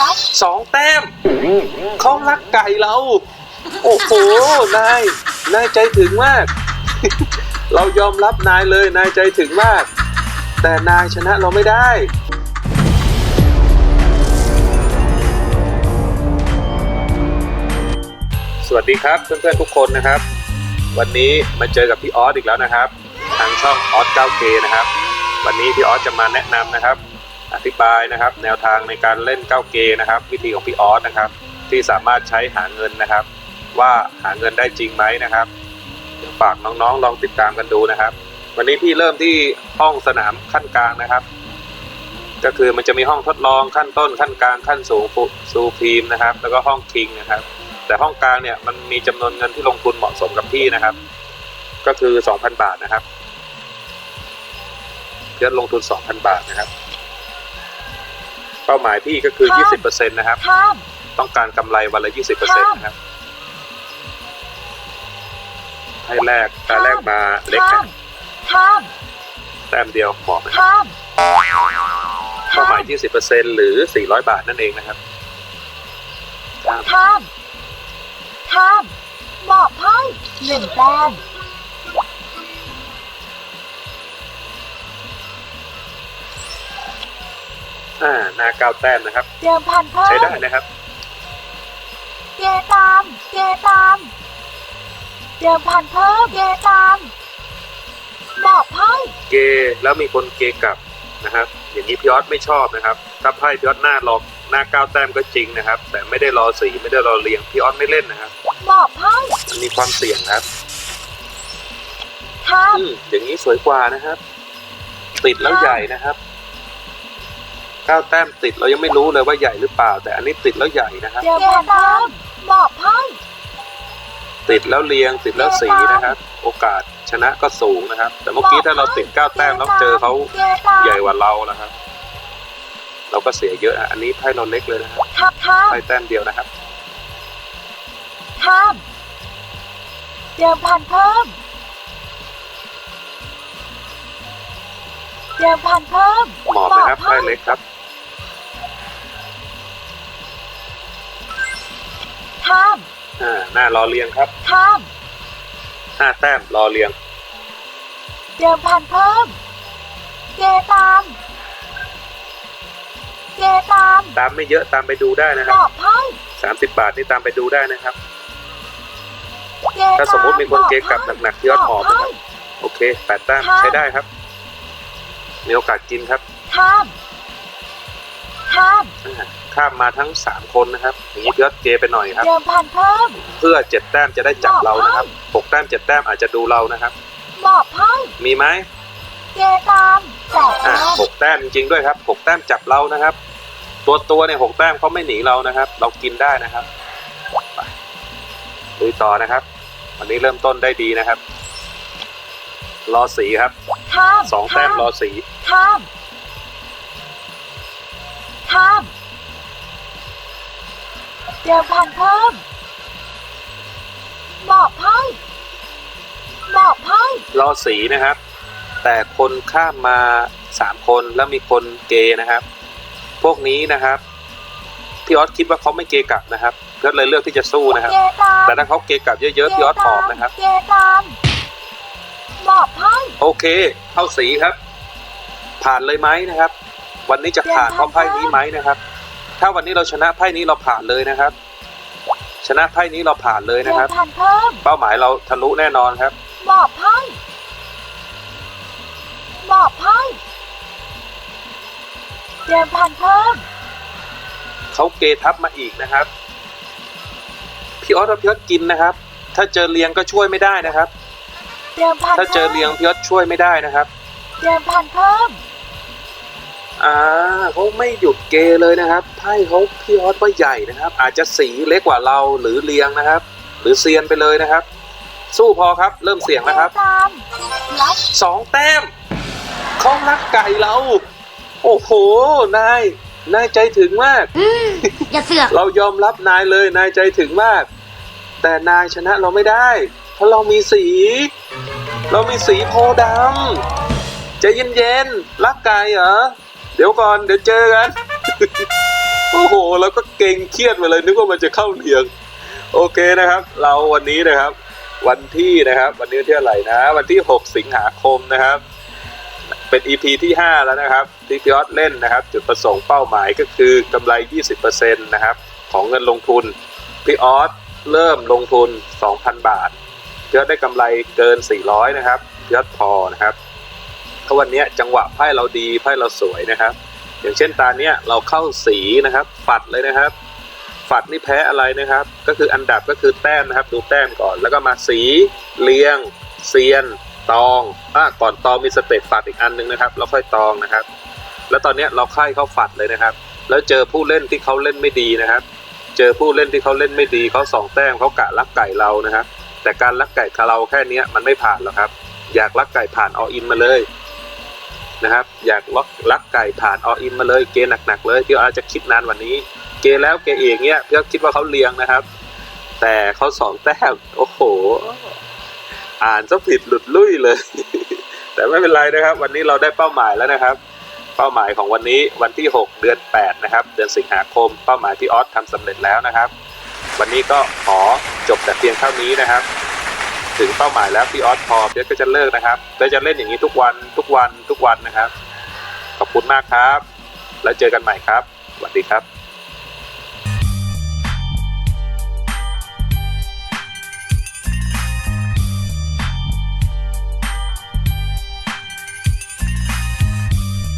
รับสองแต้มเขารักไก่เรา โอ้โห นาย นายใจถึงมาก เรายอมรับนายเลย นายใจถึงมาก แต่นายชนะเราไม่ได้สวัสดีครับเพื่อนๆทุกคนนะครับ วันนี้มาเจอกับพี่ออสอีกแล้วนะครับ ทางช่องออส 9K นะครับ วันนี้พี่ออสจะมาแนะนำนะครับ อธิบายนะครับ แนวทางในการเล่น 9K นะครับ วิธีของพี่ออสนะครับ ที่สามารถใช้หาเงินนะครับ ว่าหาเงินได้จริงไหมนะครับเดี๋ยวฝากน้องๆ ลองติดตามกันดูนะครับ วันนี้พี่เริ่มที่ห้องสนามขั้นกลางนะครับ ก็คือมันจะมีห้องทดลองขั้นต้นขั้นกลางขั้นสูงซูพีมนะครับ แล้วก็ห้องคิงนะครับแต่ห้องกลางเนี่ยมันมีจำนวนเงินที่ลงทุนเหมาะสมกับพี่นะครับ ก็คือ 2,000 บาทนะครับเพื่อนลงทุน 2,000 บาทนะครับ ป้าหมายพี่ก็คือ 20%นะครับ ข้าม ต้องการกำไรวันละ 20%นะครับ ให้แรกตาแรกมาเล็กข้านะม ข้าม แต้มเดียวเหมาะไหมครับข้าม เป้าหมาย 20%หรือ 400 บาทนั่นเองนะครับข้าม ข้าม มอบให้หนึ่งแต้ม อ่าหน้าเก้าแต้มนะครับ เดิมพันเพิ่ใช้มได้นะครับ เกตามเกตามเดิมพันเพิ่มเกตามมอบให้เกแล้วมีคนเกกลับนะครับ อย่างนี้พี่ออสไม่ชอบนะครับถ้าไพ่พี่ออสหน้าลอกหน้าเก้าแต้มก็จริงนะครับ แต่ไม่ได้รอสีไม่ได้รอเรียงพี่ออสไม่เล่นนะครับมอบให้มันมีความเสี่ยงครับข้ามอืมอย่างนี้สวยกว่านะครับ ติดแล้วใหญ่นะครับเก้าแต้มติดเรายังไม่รู้เลยว่าใหญ่หรือเปล่า แต่อันนี้ติดแล้วใหญ่นะครับเดิมพันเพิ่มมอบให้ติดแล้วเรียงติดแล้วสีนะครับ โอกาสชนะก็สูงนะครับ แต่เมื่อกี้ถ้าเราติดเก้าแต้มแล้วเจอเขาเกตามใหญ่กว่าเรานะครับ เราก็เสียเยอะอะอันนี้ไพ่เราเล็กเลยนะครับข้ามข้ามไพ่แต้มเดียวนะครับข้ามเดิมพันเพิ่มเดิมพันเพิ่มหมอบนะครับไพ่เล็กครับ ข้ามอ่าหน้ารอเรียงครับ ข้ามห้าแต้มรอเรียง เดิมพันเพิ่ม เกตาม เกตามตามไม่เยอะตามไปดูได้นะคบรับอกให้สามสิบบาทนี่ตามไปดูได้นะครับ เกตามถ้าสมมุติมีคนเกกลับหนักๆที่ยอดหอมบนะกครัให้บโอเคแปดแต้มค่ะใช้ได้ครับ มีโอกาสกินครับข้าม ข้าม อ่า ข้ามมาทั้งสามคนนะครับอย่างนี้พี่ยอดเกไปหน่อยครับ เดิมพันเพิ่มเพื่อเจ็ดแต้มจะได้จับเรานะครับหกแต้มเจ็ดแต้มอาจจะดูเรานะครับบอกให้มีไหมเกตามแปดอ่าแต้มหกแต้มจริงๆด้วยครับหกแต้มจับเรานะครับ ตัวตัวเนี่ยหกแต้มเขาไม่หนีเรานะครับ เรากินได้นะครับไปลุยต่อนะครับ วันนี้เริ่มต้นได้ดีนะครับ รอสีครับข้ามสองแต้มรอสีข้ามข้าม เดิมพันเพิ่มบอกให้บอกให้รอสีนะครับ แต่คนข้ามมาสามคนแล้วมีคนเกนะครับ พวกนี้นะครับพี่ออสคิดว่าเขาไม่เกกลับนะครับก็เลยเลือกที่จะสู้นะครับ เกตามแต่ถ้าเขาเกกลับเยอะๆพี่ออสหอมนะครับ เกตามบอกให้โอเค เข้าสีครับ ผ่านเลยไหมนะครับ วันนี้จะผ่านเพราะไพ่นี้ไหมนะครับ ถ้าวันนี้เราชนะไพ่นี้เราผ่านเลยนะครับ ชนะไพ่นี้เราผ่านเลยเดินะครับมพันเพิ่มเป้าหมายเราทะลุแน่นอนครับ บอกให้บอกให้เดิมพันเพิ่มเขาเกทับมาอีกนะครับ พี่ออสว่าพี่ออสกินนะครับ ถ้าเจอเลียงก็ช่วยไม่ได้นะครับ เดิมพันถ้าเจอเลียงพี่ออสช่วยไม่ได้นะครับ เดิมพันเพิ่ม อ่าเขาไม่หยุดเกเลยนะครับไพ่เขาพี่ออสว่าใหญ่นะครับ อาจจะสีเล็กกว่าเราหรือเลียงนะครับ หรือเซียนไปเลยนะครับ สู้พอครับเริ่มเสี่ยงแล้วครับเกตามรับสองแต้มเขารักไก่เรา โอ้โหนายนายใจถึงมากอย่าเสือกเรายอมรับนายเลยนายใจถึงมาก แต่นายชนะเราไม่ได้ เพราะเรามีสี เรามีสีโพธิ์ดำใจเย็นๆรักไก่เหรอ เดี๋ยวก่อนเดี๋ยวเจอกัน โอ้โหแล้วก็เก่งเครียดไปเลยนึกว่ามันจะเข้าเรียง โอเคนะครับ เราวันนี้นะครับ วันที่นะครับ วันนี้วันที่อะไรนะ วันที่ 6 สิงหาคมนะครับ เป็น EP ที่ 5 แล้วนะครับ ที่พี่ออสเล่นนะครับ จุดประสงค์เป้าหมายก็คือกำไร 20%นะครับ ของเงินลงทุนพี่ออสเริ่มลงทุน 2,000 บาทเพี่อได้กำไรเกิน 400 นะครับพี่อพอนะครับ เพราวันนี้จังหวะไพ่เราดีไพ่เราสวยนะครับ อย่างเช่นตาเนี้ยเราเข้าสีนะครับ ฝัดเลยนะครับ ฝัดนี่แพ้อะไรนะครับ ก็คืออันดับก็คือแต้มนะครับ ดูแต้มก่อน แล้วก็มาสีเรียงเซียน ตองอะก่อนตองมีสเต็ปฝัดอีกอันหนึงนะครับแล้วค่อยตองนะครับ แล้วตอนเนี้ยเราค่ายเข้าฝัดเลยนะครับ แล้วเจอผู้เล่นที่เขาเล่นไม่ดีนะครับ เจอผู้เล่นที่เขาเล่นไม่ดีเขาสองแต้มเขากะลักไก่เรานะครับแต่การลักไก่เราแค่นี้มันไม่ผ่านหรอกครับ อยากลักไก่ผ่านออินมาเลย นะครับ อยากลักลักไก่ผ่านออินมาเลยเกหนักๆเลยที่อาจจะคิดนานวันนี้ เกแล้วเกเองเนี่ยเพื่อคิดว่าเขาเลียงนะครับ แต่เขาสองแต้มโอ้โห อ่านซะผิดหลุดลุ่ยเลย แต่ไม่เป็นไรนะครับ วันนี้เราได้เป้าหมายแล้วนะครับ เป้าหมายของวันนี้วันที่ 6 เดือน 8 นะครับ เดือนสิงหาคม เป้าหมายที่ออสทำสำเร็จแล้วนะครับ วันนี้ก็ขอจบแต่เพียงเท่านี้นะครับ ถึงเป้าหมายแล้วพี่ออสพอเดี๋ยวก็จะเลิกนะครับก็จะเล่นอย่างนี้ทุกวันทุกวันทุกวันนะครับ ขอบคุณมากครับ แล้วเจอกันใหม่ครับสวัสดีครับ